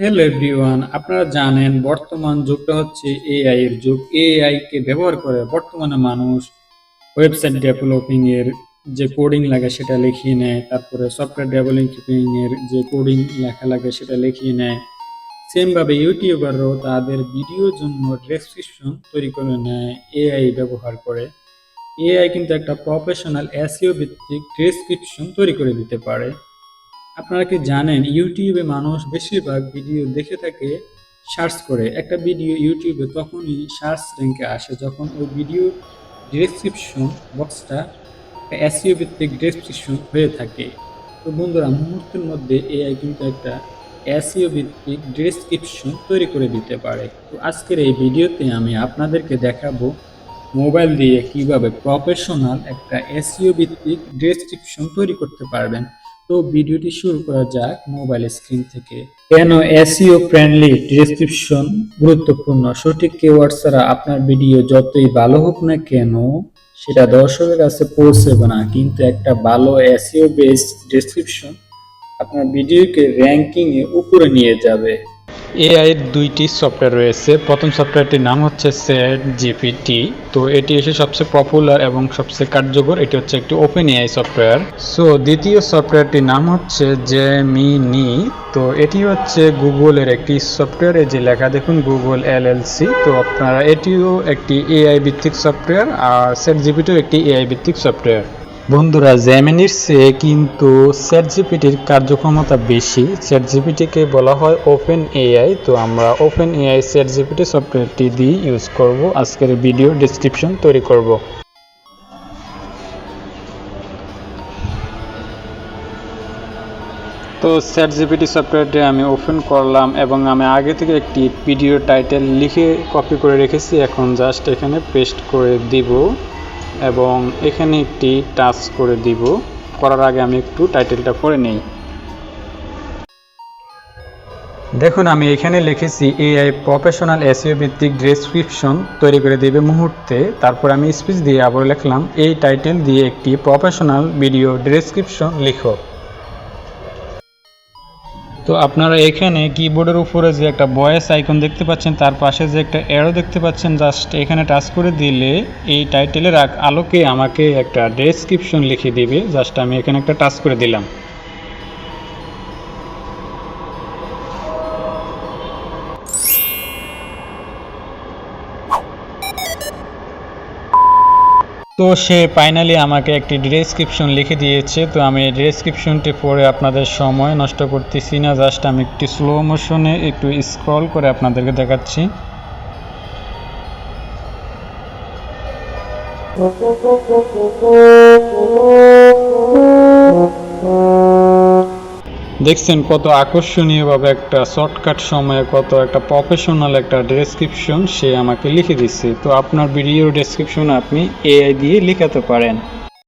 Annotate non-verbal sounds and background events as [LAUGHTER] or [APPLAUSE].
Hello everyone আপনারা জানেন বর্তমান যুগটা হচ্ছে এআই এর যুগ। এআই কে ব্যবহার করে বর্তমানে মানুষ ওয়েবসাইট ডেভেলপিং এর যে কোডিং লাগে সেটা লিখিয়ে নেয়, তারপরে সফটওয়্যার ডেভেলপিং এর যে কোডিং লেখা লাগে সেটা লিখিয়ে নেয়। সেম ভাবে ইউটিউবাররাও তাদের ভিডিওর জন্য ডেসক্রিপশন তৈরি করে নেয় এআই ব্যবহার করে। এআই কিন্তু একটা প্রফেশনাল এসইও ভিত্তিক ডেসক্রিপশন তৈরি করে দিতে পারে। আপনারা কি জানেন, ইউটিউবে মানুষ বেশিরভাগ ভিডিও দেখে থাকে সার্চ করে। একটা ভিডিও ইউটিউবে তখনই সার্চ র্যাঙ্কে আসে যখন ওই ভিডিও ডেসক্রিপশন বক্সটা এসইও ভিত্তিক ডেসক্রিপশন হয়ে থাকে। তো বন্ধুরা, মুহূর্তের মধ্যে এআই কিন্তু একটা এসইও ভিত্তিক ডেসক্রিপশন তৈরি করে দিতে পারে। তো আজকের এই ভিডিওতে আমি আপনাদেরকে দেখাবো মোবাইল দিয়ে কীভাবে প্রফেশনাল একটা এসইও ভিত্তিক ডেসক্রিপশন তৈরি করতে পারবেন। তো ভিডিওটি শুরু করা যাক মোবাইল স্ক্রিন থেকে। কেন এসইও ফ্রেন্ডলি ডেসক্রিপশন গুরুত্বপূর্ণ? সঠিক কেওয়ার্ড ছাড়া আপনার ভিডিও যতই ভালো হোক না কেন, সেটা দর্শকের কাছে পৌঁছবে না। কিন্তু একটা ভালো এসইও বেসড ডেসক্রিপশন আপনার ভিডিওকে র্যাঙ্কিং এ উপরে নিয়ে যাবে। এআই এর দুইটি সফটওয়্যার রয়েছে। প্রথম সফটওয়্যারটির নাম হচ্ছে সেট জিপিটি তো এটি এসে সবচেয়ে পপুলার এবং সবচেয়ে কার্যকর, এটি হচ্ছে একটি ওপেন এআই সফটওয়্যার সো দ্বিতীয় সফটওয়্যারটির নাম হচ্ছে জে জেমিনি তো এটি হচ্ছে গুগলের একটি সফটওয়্যার এই যে লেখা দেখুন, গুগল এল এলএলসি তো আপনারা এটিও একটি এআই ভিত্তিক সফটওয়্যার আর সেট জিপিটিও একটি এআই ভিত্তিক সফটওয়্যার বন্ধুরা জ্যামিনির চেয়ে কিন্তু চ্যাট জিপিটির কার্যক্ষমতা বেশি। চ্যাট জিপিটিকে বলা হয় ওপেন এআই তো আমরা ওপেন এআই চ্যাট জিপিটি সফটওয়্যারটি দিয়ে ইউজ করব। আজকের ভিডিও ডিসক্রিপশন তৈরি করব। তো চ্যাট জিপিটি সফটওয়্যারটি আমি ওপেন করলাম এবং আমি আগে থেকে একটি ভিডিও টাইটেল লিখে কপি করে রেখেছি। এখন জাস্ট এখানে পেস্ট করে দিব। এবং এখানে একটি টাচ করে দিব। করার আগে আমি একটু টাইটেলটা পড়ে নেই। দেখুন, আমি এখানে লিখেছি, এআই প্রফেশনাল এসিও ভিত্তিক ডেসক্রিপশন তৈরি করে দেবে মুহূর্তে। তারপর আমি স্পিচ দিয়ে আবার লিখলাম, এই টাইটেল দিয়ে একটি প্রফেশনাল ভিডিও ডেসক্রিপশন লিখো। তো আপনারা এখানে কিবোর্ডের উপরে যে একটা ভয়েস আইকন দেখতে পাচ্ছেন, তার পাশে যে একটা অ্যারো দেখতে পাচ্ছেন জাস্ট এখানে টাচ করে দিলে এই টাইটেলের আলোকে আমাকে একটা ডেসক্রিপশন লিখে দিবে। জাস্ট আমি এখানে একটা টাচ করে দিলাম। তো সে ফাইনালি আমাকে একটি ডেসক্রিপশন লিখে দিয়েছে। তো আমি ডেসক্রিপশনটি পড়ে আপনাদের সময় নষ্ট করতেছি না জাস্ট আমি একটু স্লো মোশনে একটু স্ক্রল করে আপনাদেরকে দেখাচ্ছি। [LAUGHS] দেখছেন কত আকর্ষণীয়ভাবে একটা শর্টকাট সময়ে, কত একটা প্রফেশনাল একটা ডেসক্রিপশন সে আমাকে লিখে দিচ্ছে। তো আপনার ভিডিও ডেসক্রিপশন আপনি এআই দিয়ে লেখাতে পারেন।